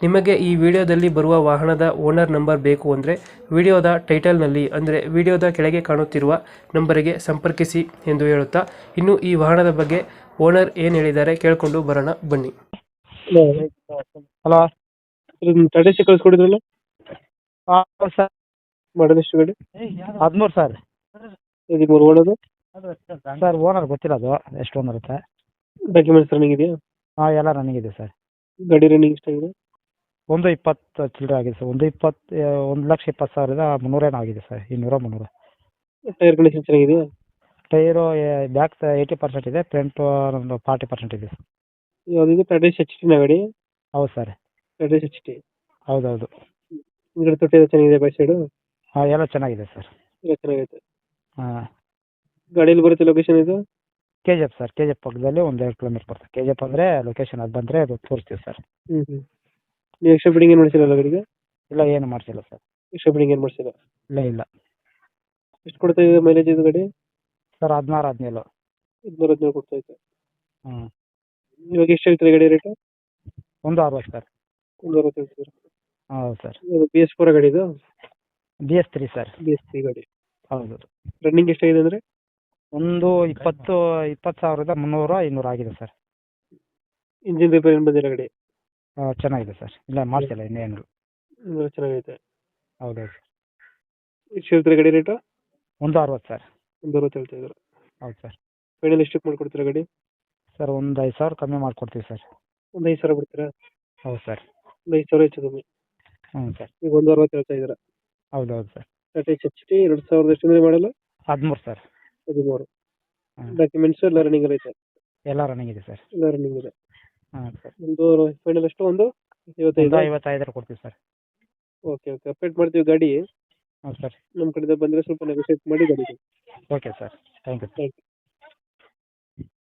ನಿಮಗೆ ಈ ವಿಡಿಯೋದಲ್ಲಿ ಬರುವ ವಾಹನದ ಓನರ್ ನಂಬರ್ ಬೇಕು ಅಂದರೆ ವಿಡಿಯೋದ ಟೈಟಲ್ನಲ್ಲಿ ಅಂದರೆ ವಿಡಿಯೋದ ಕೆಳಗೆ ಕಾಣುತ್ತಿರುವ ನಂಬರಿಗೆ ಸಂಪರ್ಕಿಸಿ ಎಂದು ಹೇಳುತ್ತಾ ಇನ್ನು ಈ ವಾಹನದ ಬಗ್ಗೆ ಓನರ್ ಏನು ಹೇಳಿದ್ದಾರೆ ಕೇಳಿಕೊಂಡು ಬರೋಣ ಬನ್ನಿ. ಹಲೋ ಟಾಟಾ ಸಿ ಕಳಿಸ್ಕೊಡಿದ್ರಲ್ಲ? ಹಾಂ ಸರ್. ಮಾಡೋದು ಎಷ್ಟು ಗಾಡಿ? ಹದಿಮೂರು ಸರ್. ಹದಿಮೂರು ಓಡೋದು ಸರ್. ಓನರ್ ಗೊತ್ತಿಲ್ಲ ಅದು ಎಷ್ಟು ಓನರ್ ಇರುತ್ತೆ ಡಾಕ್ಯುಮೆಂಟ್ಸ್ ರನ್ನಿಂಗ್ ಇದೆಯಾ? ಹಾಂ ಎಲ್ಲ ರನ್ನಿಂಗ್ ಇದೆ ಸರ್. ಗಾಡಿ ರನ್ನಿಂಗ್ ಎಷ್ಟಾಗಿದೆ? ಒಂದು ಇಪ್ಪತ್ತು ಚಿಲ್ಲರೆ ಆಗಿದೆ ಸರ್. ಒಂದು ಇಪ್ಪತ್ತು ಒಂದು ಲಕ್ಷ ಇಪ್ಪತ್ತು ಸಾವಿರದ ಮುನ್ನೂರೇನೋ ಆಗಿದೆ ಸರ್. ಇನ್ನೂರ ಮುನ್ನೂರ. ಟೈರ್ ಕಂಡೀಷನ್ ಚೆನ್ನಾಗಿದೆಯಾ? ಟೈರು ಬ್ಯಾಕ್ ಏಯ್ಟಿ ಪರ್ಸೆಂಟ್ ಇದೆ ಫ್ರಂಟ್ ಒಂದು ಫಾರ್ಟಿ ಪರ್ಸೆಂಟ್ ಇದೆ ಸರ್. ಯಾವುದಿದೆ ಟಾಟಾ ಎಚ್ ಟಿನ ಗಾಡಿ. ಹೌದು ಸರ್. ಟಾಟಾ ಎಚ್ ಟಿ ಹೌದೌದು. ಹಿಂದ್ಗಡೆ ತೊಟ್ಟಿ ಎಲ್ಲ ಚೆನ್ನಾಗಿದೆ ಬೈ ಸೈಡು ಹಾಂ ಎಲ್ಲ ಚೆನ್ನಾಗಿದೆ ಸರ್. ಚೆನ್ನಾಗಿದೆ ಚೆನ್ನಾಗೈತೆ. ಹಾಂ. ಗಾಡಿಯಲ್ಲಿ ಬರುತ್ತೆ ಲೊಕೇಶನ್ ಇದು? K G F sir. K G F ಪಕ್ಕದಲ್ಲಿ ಒಂದು ಎರಡು ಕಿಲೋಮೀಟರ್ ಬರ್ತದೆ. ಕೆ ಜಿ ಎಫ್ ಅಂದರೆ ಲೊಕೇಶನ್ ಅದು ಬಂದರೆ ಅದು ತೋರಿಸ್ತೀವಿ ಸರ್. ಹ್ಞೂ ಹ್ಞೂ ನೀವು ಎಕ್ಸ್ಟ್ರಾ ಬಿಡಿಂಗ್ ಏನು ಮಾಡ್ಸಿಲ್ಲ ಗಾಡಿಗೆ ಇಲ್ಲ ಏನು ಮಾಡ್ಸಿಲ್ಲ ಸರ್. ಎಕ್ಸ್ಟ್ರಾ ಬಿಡಿಂಗ್ ಏನು ಮಾಡ್ಸಿಲ್ಲ? ಇಲ್ಲ ಇಲ್ಲ. ಎಷ್ಟು ಕೊಡ್ತಾ ಇದೆ ಮೈಲೇಜ್ ಇದು ಗಾಡಿ? ಸರ್ ಹದಿನಾರು ಹದಿನೇಳು. ಹದಿನಾರು ಹದಿನೇಳು ಕೊಡ್ತಾ ಇದೆ. ಹ್ಞೂ ಇವಾಗ ಎಷ್ಟು ಹೇಳ್ತೀರಿ ಗಾಡಿ ರೇಟು ಒಂದು ಅರವತ್ತು ಸರ್. ಒಂದು ಅರವತ್ತು ಹೇಳ್ತೀರಿ? ಹೌದು ಸರ್. ಇದು ಬಿ ಎಸ್ ಫೋರ್ ಗಾಡಿ ಇದು? B S three sir. B S three ಗಾಡಿ. ಹೌದು. ರನ್ನಿಂಗ್ ಎಷ್ಟಾಗಿದೆ ಅಂದರೆ? ಒಂದು ಇಪ್ಪತ್ತು ಇಪ್ಪತ್ತು ಸಾವಿರದ ಮುನ್ನೂರ ಇನ್ನೂರು ಆಗಿದೆ ಸರ್. ಇಂಜಿನ್ ರಿಪೇರಿ ಏನು ಬಂದಿಲ್ಲ ಗಾಡಿ? ಆ, ಚೆನ್ನಾಗಿದೆ ಸರ್. ಇಲ್ಲ ಮಾಡಿಸಿಲ್ಲ ಇನ್ನೇನು ಚೆನ್ನಾಗೈತೆ. ಹೌದೌದು ಎಷ್ಟು ಹೇಳ್ತೀರಾ ಗಾಡಿ ರೇಟು? ಒಂದು ಅರವತ್ತು ಸರ್. ಒಂದು ಅರವತ್ತು ಹೇಳ್ತಾ ಇದ್ದಾರೆ? ಹೌದು ಸರ್. ಫೈನಲ್ ಎಷ್ಟಕ್ಕೆ ಮಾಡ್ಕೊಡ್ತೀರಾ ಗಾಡಿ? ಸರ್ ಒಂದು ಐದು ಸಾವಿರ ಕಮ್ಮಿ ಮಾಡಿಕೊಡ್ತೀವಿ ಸರ್. ಒಂದು ಐದು ಸಾವಿರ ಬಿಡ್ತೀರಾ? ಹೌದು ಸರ್. ಒಂದು ಐದು ಸಾವಿರ ಹೆಚ್ಚು ಕಮ್ಮಿ. ಹ್ಞೂ ಸರ್. ಈಗ ಒಂದು ಅರವತ್ತು ಹೇಳ್ತಾ ಇದ್ದೀರಾ? ಹೌದೌದು sir. Tata H H T ಎರಡು ಸಾವಿರದ ಎಷ್ಟು ಅಂದರೆ ಮಾಡಲ್ಲ ಹದಿಮೂರು ಸರ್. ಹದಿಮೂರು. ಹ್ಮ್. ಡಾಕ್ಯುಮೆಂಟ್ಸ್ ಎಲ್ಲ ರನ್ನಿಂಗ್ ಐತೆ? ಎಲ್ಲ ರನ್ನಿಂಗ್ ಇದೆ ಸರ್. ಎಲ್ಲ ರನ್ನಿಂಗ್ ಇದೆ. ಹಾಂ ಸರ್. ಒಂದು ಫೈನಲ್ ಎಷ್ಟು ಒಂದು ಒಂದು ಐವತ್ತೈದು ಐವತ್ತೈದರ ಕೊಡ್ತೀವಿ ಸರ್. ಓಕೆ ಓಕೆ ಅಪ್ಡೇಟ್ ಮಾಡ್ತೀವಿ ಗಾಡಿ. ಹಾಂ ಸರ್. ನಮ್ಮ ಕಡೆಯಿಂದ ಬಂದರೆ ಸ್ವಲ್ಪ ನೆಗೋಷಿಯೇಟ್ ಮಾಡಿ ಗಾಡಿ okay sir thank you thank you